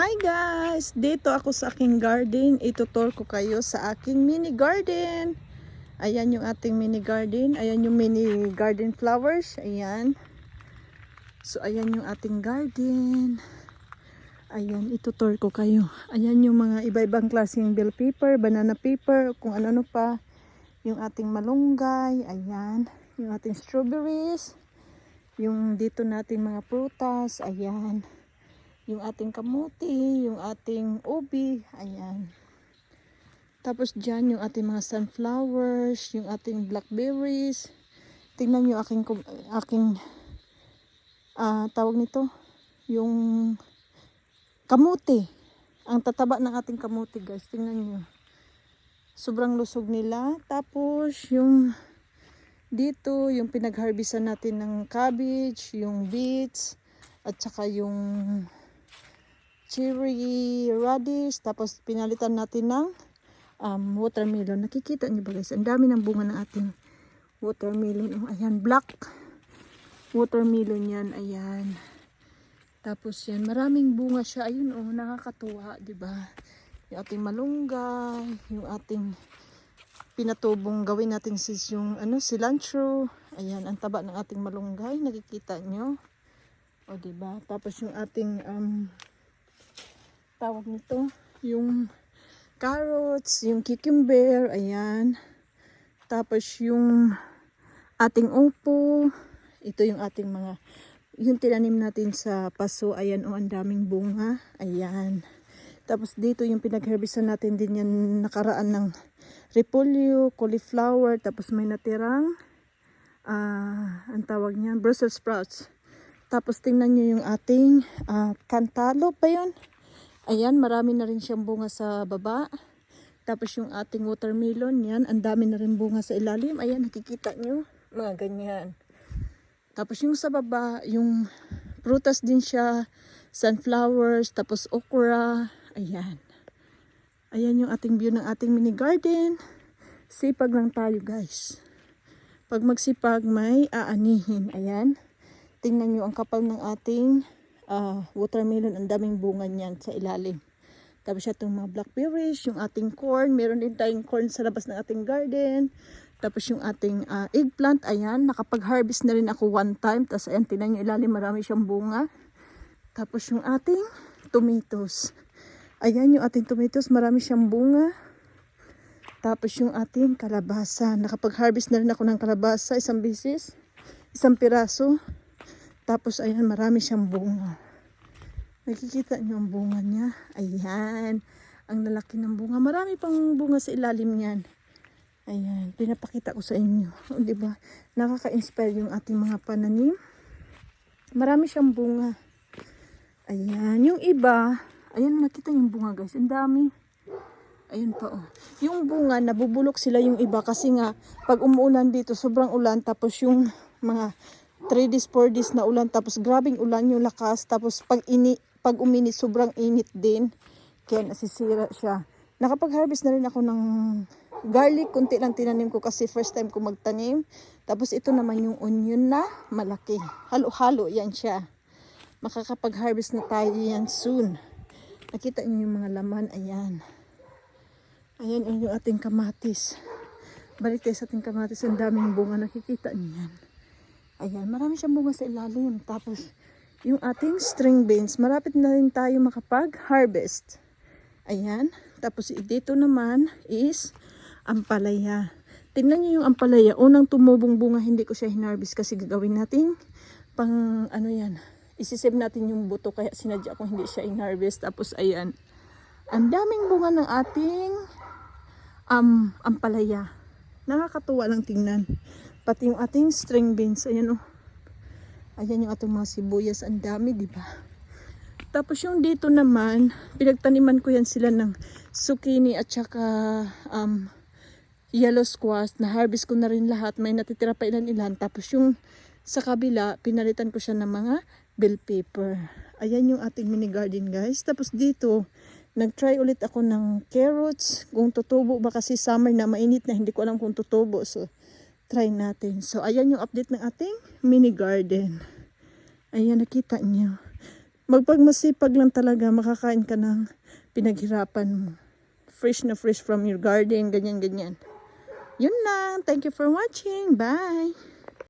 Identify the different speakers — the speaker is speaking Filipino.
Speaker 1: Hi guys! Dito ako sa aking garden. Itutur ko kayo sa aking mini garden. Ayan yung ating mini garden. Ayan yung mini garden flowers. Ayan. So ayan yung ating garden. Ayan, itutur ko kayo. Ayan yung mga iba-ibang klaseng bell pepper, banana pepper, kung ano-ano pa. Yung ating malunggay. Ayan. Yung ating strawberries. Yung dito nating mga prutas. Ayan yung ating kamuti, yung ating ubi, ayan. Tapos dyan yung ating mga sunflowers, yung ating blackberries. Tingnan nyo aking, aking ah, tawag nito, yung kamuti. Ang tataba ng ating kamuti guys, tingnan nyo. Sobrang lusog nila. Tapos yung dito, yung pinagharbisan natin ng cabbage, yung beets, at saka yung cherry radish, tapos pinalitan natin ng um, watermelon. Nakikita niyo ba guys? Ang dami ng bunga ng ating watermelon. Oh, ayan, black watermelon yan. Ayan. Tapos yan, maraming bunga siya. Ayun oh, nakakatuwa, di ba? Yung ating malunggay, yung ating pinatubong gawin natin sis yung ano, cilantro. Ayan, ang taba ng ating malunggay. Nakikita nyo. O, di ba? Tapos yung ating um, tawag nito, yung carrots, yung cucumber, ayan. Tapos yung ating upo, ito yung ating mga, yung tinanim natin sa paso, ayan o, ang daming bunga, ayan. Tapos dito yung pinagherbisan natin din yan nakaraan ng repolyo, cauliflower, tapos may natirang, ah, ang tawag niyan, Brussels sprouts. Tapos tingnan nyo yung ating ah, cantaloupe ba yun? Ayan, marami na rin siyang bunga sa baba. Tapos yung ating watermelon, yan, ang dami na rin bunga sa ilalim. Ayan, nakikita nyo, mga ganyan. Tapos yung sa baba, yung prutas din siya, sunflowers, tapos okra, ayan. Ayan yung ating view ng ating mini garden. Sipag lang tayo guys. Pag magsipag, may aanihin. Ayan. Tingnan nyo ang kapal ng ating ah, watermelon. Ang daming bunga niyan sa ilalim. Tapos siya itong mga blackberries, yung ating corn. Meron din tayong corn sa labas ng ating garden. Tapos yung ating ah, eggplant, ayan. Nakapag-harvest na rin ako one time. Tapos ayan, tingnan nyo ilalim, marami siyang bunga. Tapos yung ating tomatoes. Ayan yung ating tomatoes, marami siyang bunga. Tapos yung ating kalabasa. Nakapag-harvest na rin ako ng kalabasa isang bisis. Isang piraso. Tapos ayan, marami siyang bunga. Nakikita niyo ang bunga niya. Ayan. Ang lalaki ng bunga. Marami pang bunga sa ilalim niyan. Ayan. Pinapakita ko sa inyo. O, di ba? Nakaka-inspire yung ating mga pananim. Marami siyang bunga. Ayan. Yung iba, ayan nakita yung bunga guys. Ang dami. Ayun pa oh. Yung bunga, nabubulok sila yung iba kasi nga pag umuulan dito, sobrang ulan tapos yung mga 3 days, 4 days na ulan tapos grabing ulan yung lakas tapos pag ini pag uminit sobrang init din kaya nasisira siya. Nakapag-harvest na rin ako ng garlic, kunti lang tinanim ko kasi first time ko magtanim. Tapos ito naman yung onion na malaki. Halo-halo yan siya. Makakapag-harvest na tayo yan soon. Nakita niyo yung mga laman, ayan. Ayan yun yung ating kamatis. Balik tayo sa ating kamatis. Ang daming bunga. Nakikita niyo yan. Ayan. Marami siyang bunga sa ilalim. Tapos, yung ating string beans. Marapit na rin tayo makapag-harvest. Ayan. Tapos, dito naman is ampalaya. Tingnan niyo yung ampalaya. Unang tumubong bunga, hindi ko siya hinarvest kasi gagawin natin pang ano yan. Isisave natin yung buto kaya sinadya ko hindi siya in-harvest. Tapos, ayan. Ang daming bunga ng ating um, ampalaya. Nakakatuwa lang tingnan. Pati yung ating string beans. Ayan oh. Ayan yung ating mga sibuyas. Ang dami, di ba? Tapos yung dito naman, pinagtaniman ko yan sila ng zucchini at saka um, yellow squash. Na-harvest ko na rin lahat. May natitira pa ilan-ilan. Tapos yung sa kabila, pinalitan ko siya ng mga bell pepper. Ayan yung ating mini garden guys. Tapos dito, nag-try ulit ako ng carrots. Kung tutubo ba kasi summer na mainit na hindi ko alam kung tutubo. So, try natin. So, ayan yung update ng ating mini garden. Ayan, nakita niyo. Magpagmasipag lang talaga, makakain ka ng pinaghirapan mo. Fresh na fresh from your garden, ganyan-ganyan. Yun lang. Thank you for watching. Bye!